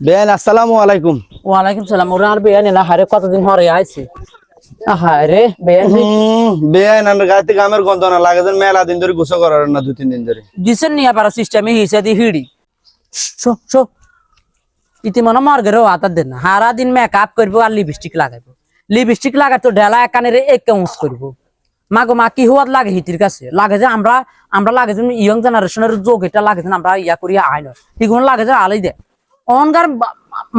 Ben আসসালামু আলাইকুম। ওয়ালাইকুম সালাম। ওরা আর বেয়ানি না হারে কতদিন হরে আইছে? হারে বেয়ানি বেন আমার গাতে গামের গন্ধ না লাগে যেন মেলা দিন ধরে গোসল করার না দুই তিন দিন ধরে। দিছেন নিয়া পারা সিস্টেমে হিসে দি হিড়ি। Show show. ইতি মনে মর্গেরও আতার দেন না। হারা দিন মেকআপ করব আর লিপস্টিক লাগাইবো লিপস্টিক লাগাই তো ঢেলা একানের এক কাউন্স করব। মাগো মা কি হওয়ার লাগে হিতির কাছে? লাগে যে আমরা আমরা লাগে যে ইয়ং জেনারেশনের যোগ এটা লাগে যে আমরা ইয়া করি আইন এগুলো লাগে যে আলাই দে। অনগার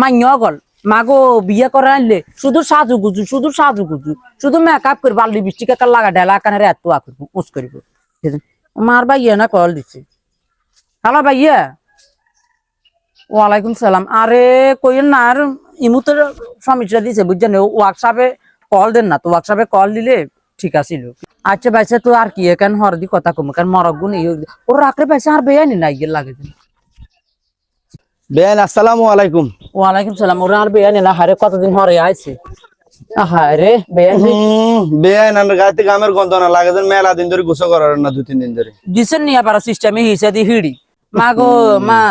মান্য গল। মাগো বিয়ে করে আনলে, শুধু সাজু গুজু, শুধু সাজু গুজু, শুধু মেকআপ করব আর লিপস্টিক একটা লাগা ঢেলা একানের এত আ করব উস করব। মার ভাইয়া না কল দিছে। হ্যালো ভাইয়া। ওয়ালাইকুম সালাম। আরে কইন না, আর ইমুতের সমস্যা দিছে, বুঝছেন? ওয়ার্কশপে কল দেন না, তো ওয়ার্কশপে কল দিলে ঠিক আছিল। আচ্ছা ভাইসা, তো আর কি কেন হরদি কথা কম কেন মরক গুণ ওর রাখলে ভাইসা আর বেয়ানি না ইয়ে লাগে বেন আসসালামু আলাইকুম। ওয়ালাইকুম সালাম। ওরা আর বেয়ানি না হারে কতদিন হরে আইছে? আহারে বেয়ানি বেয়ান আমার গাতে গামের গন্ধ না লাগে যেন মেলা দিন ধরে গোসল করার না দুই তিন দিন ধরে। দিছেন নিয়া পারা সিস্টেমে হিসা দি হিড়ি? মা গো মা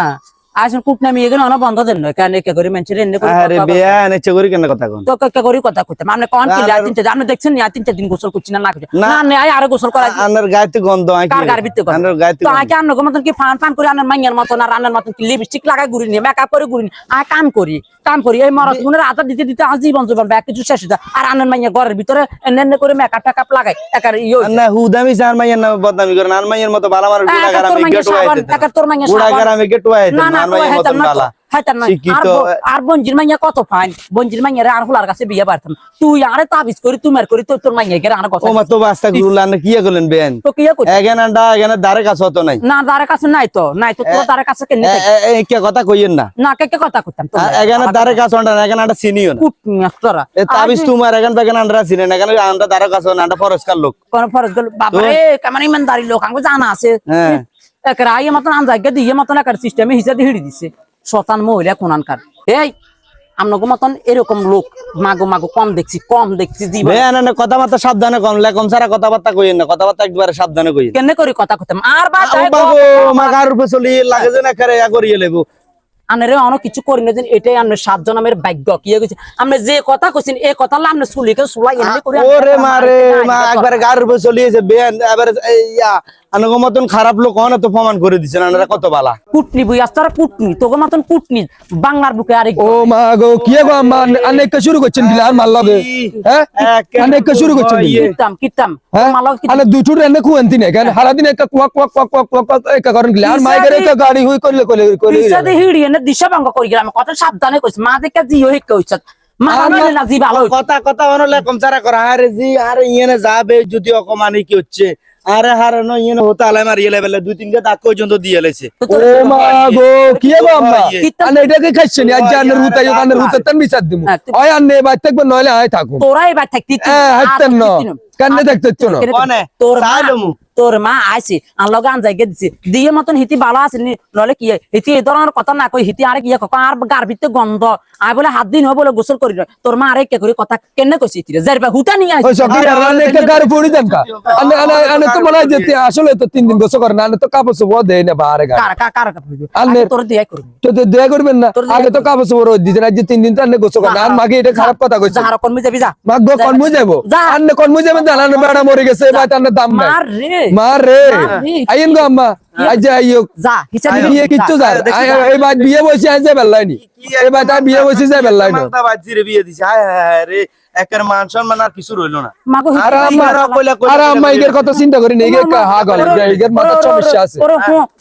আসুন কুটনামি এখানে অনেক বন্ধ দেন কেন একে করে মানুষের এনে করে আরে। বেন ইচ্ছে করি কেন কথা কোন? তো কে করি কথা কইতাম আপনি কোন কি আর- তিনটা আপনি দেখছেন না তিনটা দিন গোসল করছি না না করছি। না। না না আয় আরও গোসল করা আমার গাতে গন্ধ আই কার গার ভিত্তি করে আমার গাতে তো আগে আন্ন মতন কি ফান ফান করে আনার মাইয়ার মতন আর আনার মতন কি লিপস্টিক লাগাই ঘুরি নি মেকআপ করে ঘুরি নি? আয় কাম করি কাম করি। এই মরদ গুণের আদা দিতে দিতে আজীবন জীবন ব্যাগ কিছু শেষ হয়ে আর আনার মাইয়া ঘরের ভিতরে এনে করে মেকআপ টেকআপ লাগাই একার ইয়ে না হুদামি সার মাইয়ের নামে বদনামি করেন আর মাইয়ের মতো বালা মানুষ গুড়া একা তোর মাইয়া সাবান, তোর মাইয়া সাবান। গ্রামে গেটু আইতে না না মাইয়ের মতন। আর বঞ্জির মাইয়া কত ফাইন? বঞ্জির মাইয়া রে আর হুলার কাছে বিয়ে পারতাম তুই আরে তাবিজ করি তুমার করি তোর তোর মাইয়া গেরে আর কথা ও মা তো বাস্তা গুরুলান কি করলেন বেন? তো কি করি এখানে আন্ডা এখানে দারে কাছে হতো নাই। না দারে কাছে নাই তো। নাই তো তোর দারে কাছে কেন কে কথা না। না কে কে কথা কইতাম তো। আর এখানে দারে কাছে হন্ডা এখানে আন্ডা চিনিও না কুট এ তাবিজ তোমার এখানে এখানে আন্ডা চিনেন এখানে আন্ডা দারে কাছে না আন্ডা পরস্কার লোক। কোন কেমন ইমানদারি লোক জানা আছে। হ্যাঁ। একরা আইয়ে মতন আনজাগে দিয়ে মতন একার সিস্টেমে হিসাবে হিড়ি দিছে। শতান মহিলা কোনানকার এই আমনগো মতন এরকম লোক মাগো মাগো কম দেখছি কম দেখছি কথাবার্তা সাবধানে কম লেকম সারা কথাবার্তা কইয়েন না কথাবার্তা একবারে সাবধানে কেনে করে কথা কইতাম? আর বাবু মা কার উপরে চলি লাগে যে না করে ইয়া করিয়ে লেবু। আনারে অনেক কিছু করি না যেন এটাই আমের ভাগ্য কি হয়েছে যে কথা কইছেন এই কথা আমরা সুলিকে সুলাই এনে করে ওরে মারে মা একবারে গার উপরে চলিয়েছে বেন এবারে ইয়া আনগো মতন খারাপ লোক হন তো প্রমাণ করে দিছেন আনারা কত বালা? কুটনি বই আস্তারা কুটনি তোকে মতন কুটনি বাংলার বুকে আরেক ও মা গো কি গো আম্মা অনেক শুরু করছেন দিলে আর মাল লাগে হ্যাঁ? একে- অনেক শুরু করছেন কিতাম কিতাম মালক আলে দুটুর এনে কুয়েন তিনে কেন? হারা দিন এক কুয়া কুয়া কুয়া কুয়া কুয়া কুয়া এক করেন দিলে আর মাইকের এক গাড়ি হুই করলে করলে করলে পিছাতে হিড়ি এনে দিশা ভঙ্গ করি গেলাম কত সাবধানে কইছ মা দেখে জিও হিক কইছ মা নইলে না জি ভালো কথা কথা করা। আরে জি আরে ইয়েনে যাবে যদি অকমানি কি হচ্ছে। আরে হারে ন ইয়েনে হতে আলাই মারিয়ে লেবেলে দুই তিনটা দাগ পর্যন্ত দিয়ে লেছে। ও মা গো কি গো আম্মা? ইয়ে। আলে এটাকে নি আজ আনে রুতা ইও আনে রুতা তান বিচার দিমু। হ্যাঁ, ওই আন্নে বাই থাকবে নইলে আয় থাকু তোরা এবার থাকতি হ্যাঁ হাইতেন ন। কান্নে দেখতে তো না। তোর মা চাইলমু। তোর মা আইছে আর লগে আন জায়গা দিছে। দিয়ে মতন হিতি ভালো আছে নি নলে কি হিতি এই ধরনের কথা না কই হিতি আরে কি কক আর গার ভিতরে গন্ধ। আই বলে হাত দিন হয় বলে গোসল করি না। তোর মা আরে কে করে কথা কেন কইছি হিতি যাইবা হুতা নিয়ে ওই আইছে সকি আনে একটা গাড়ি পড়ি দেন কা? আনে আনে আনে তো মনে হয় যেতে আসলে তো তিন দিন গোসল করে না আনে তো কাপড় চোপড় দেয় না বাহারে গাড়ি কার কার কার কার আনে- তোর দিয়ে করবি তো তো দয়া করবেন না? আগে তো কাপড় চোপড় দিতেন আজ যে তিন দিন তো আনে গোসল করে না। আর মাগে এটা খারাপ কথা কইছে যাহার কর্মী যাবি যা মাগ গো মুই যাব। যা। আন্নে কর্ম যাবেন জানান বেড়া মরে গেছে এবার তার দাম নাই। মার রে মার। আইন গো আম্মা। আজ যে আইও যা হিসাব বিয়ে কিচ্ছু যার। এই বাদ বিয়ে বসে আজ বেল্লাইনি এই বাদ আর বিয়ে বসে যায় বেল্লাই না। মাংতা বাজিরে বিয়ে দিছে। হায় হায় রে একের মান সম্মান আর কিছু রইল না। আর আম্মা কইলা কইলা আর আম্মা ইগের কথা চিন্তা করি নেই কা হা গল ইগের মাথা সমস্যা আছে।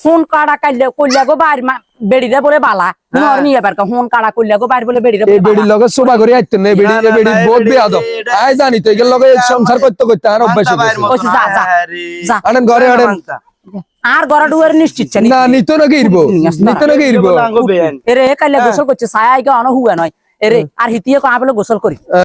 ফোন কাড়া কাইলে কইলা গো বাইর বেড়ি দে বলে। বালা নর নিয়ে এবার ফোন কাড়া কইলা গো বাইর বলে বেড়ি এই বেড়ির লগে শোভা করে আইতেন না বেড়ি না, বেড়ি বহুত বেয়াদব। আই জানি তো ইগের লগে সংসার করতে করতে আর অভ্যাস হয়ে গেছে। যা, যা, যা। আনেন ঘরে আনেন। আর গড়া ডুয়ার নিশ্চিত না নিত না গিরবো। নিত না গিরবো। এরে কাইলে গোসল করছে ছায়া আইগা অন হুয়া নয়। এরে আর হিতিয়ে কো আবলে গোসল করি।